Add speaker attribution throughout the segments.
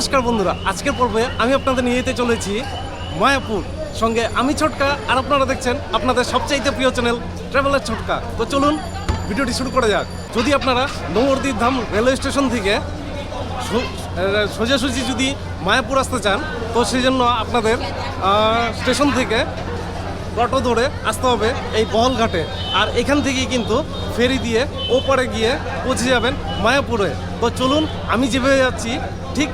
Speaker 1: নমস্কার বন্ধুরা, আজকের পর্বে আমি আপনাদের নিয়ে যেতে চলেছি মায়াপুর। সঙ্গে আমি ছোটকা, আর আপনারা দেখছেন আপনাদের সবচাইতে প্রিয় চ্যানেল ট্রাভেলার ছোটকা। তো চলুন, ভিডিওটি শুরু করা যাক। যদি আপনারা নবদ্বীপ ধাম রেলওয়ে স্টেশন থেকে সোজাসুজি যদি মায়াপুর আসতে চান, তো সেই জন্য আপনাদের স্টেশন থেকে অটো ধরে আসতে হবে এই বহলঘাটে আর এখান থেকেই কিন্তু ফেরি দিয়ে ওপারে গিয়ে পৌঁছে যাবেন মায়াপুরে। তো চলুন, আমি যেভাবে যাচ্ছি, ঠিক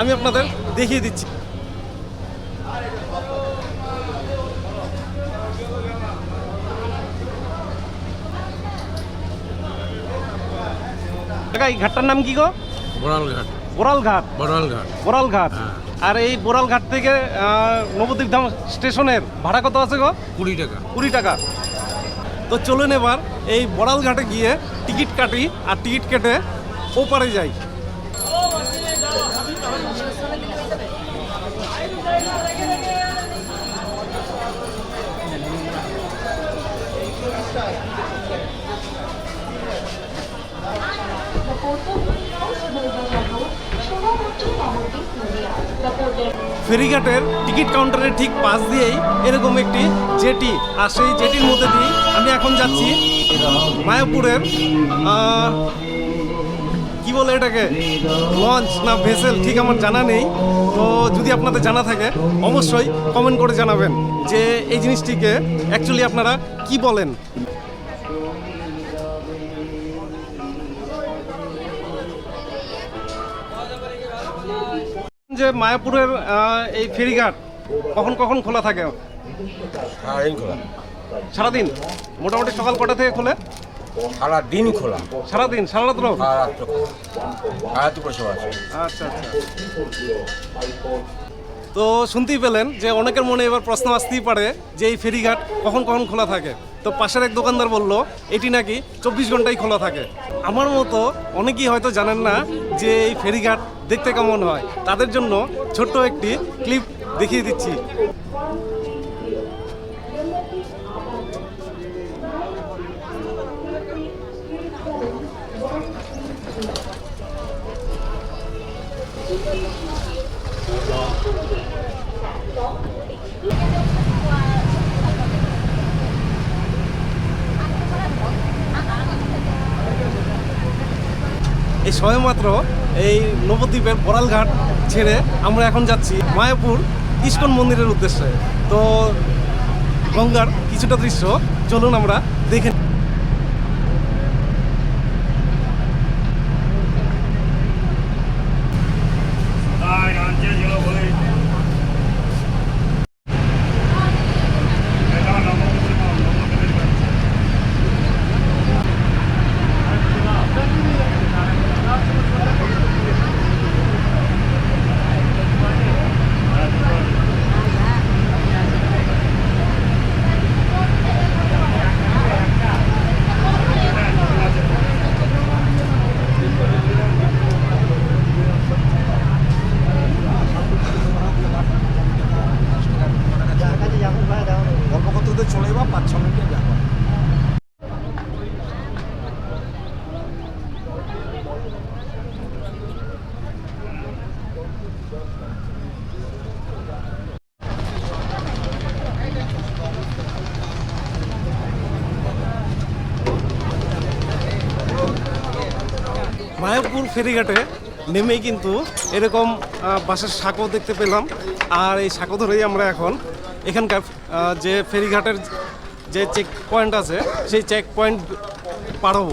Speaker 1: আমি আপনাদের দেখিয়ে দিচ্ছি। এই ঘাটটার নাম কি গো?
Speaker 2: বড়ালঘাট।
Speaker 1: বোরাল ঘাট
Speaker 2: বড়ালঘাট।
Speaker 1: বোরাল ঘাট
Speaker 2: হ্যাঁ।
Speaker 1: আর এই বোরাল ঘাট থেকে নবদ্বীপ ধাম স্টেশনের ভাড়া কত আছে গো?
Speaker 2: কুড়ি টাকা।
Speaker 1: কুড়ি টাকা। তো চলুন এবার এই বড়াল ঘাটে গিয়ে টিকিট কাটি আর টিকিট কেটে ওপারে যাই। ফেরিঘাটের টিকিট কাউন্টারের ঠিক পাশ দিয়েই এরকম একটি জেটি, আর সেই জেটির মধ্যে দিয়েই আমি এখন যাচ্ছি মায়াপুরের বলে এটাকে লঞ্চ না ভেসেল ঠিক আমার জানা নেই। তো যদি আপনাদের জানা থাকে অবশ্যই কমেন্ট করে জানাবেন যে এই জিনিসটিকে অ্যাকচুয়ালি আপনারা কি বলেন। যে মায়াপুরের এই ফেরিঘাট কখন কখন খোলা থাকে?
Speaker 2: সারাদিন খোলা।
Speaker 1: সারাদিন? মোটামুটি সকাল কটা থেকে খোলে?
Speaker 2: সারা দিন খোলা।
Speaker 1: সারাদিন সারা রাত্র
Speaker 2: সারা রাত্র খোলা সারা রাত্র আছে।
Speaker 1: আচ্ছা আচ্ছা। তো শুনতেই পেলেন যে অনেকের মনে এবার প্রশ্ন আসতেই পারে যে এই ফেরিঘাট কখন কখন খোলা থাকে। তো পাশের এক দোকানদার বলল এটি নাকি চব্বিশ ঘন্টাই খোলা থাকে। আমার মতো অনেকেই হয়তো জানেন না যে এই ফেরিঘাট দেখতে কেমন হয়। তাদের জন্য ছোট্ট একটি ক্লিপ দেখিয়ে দিচ্ছি। এই সবেমাত্র এই নবদ্বীপের বড়ালঘাট ছেড়ে আমরা এখন যাচ্ছি মায়াপুর ইস্কন মন্দিরের উদ্দেশ্যে। তো গঙ্গার কিছুটা দৃশ্য, চলুন আমরা দেখে মায়াপুর ফেরিঘাটে নেমেই কিন্তু এরকম বাঁশের সাঁকো দেখতে পেলাম। আর এই সাঁকো ধরেই আমরা এখন এখানকার যে ফেরিঘাটের যে চেক পয়েন্ট আছে, সেই চেক পয়েন্ট পার হব।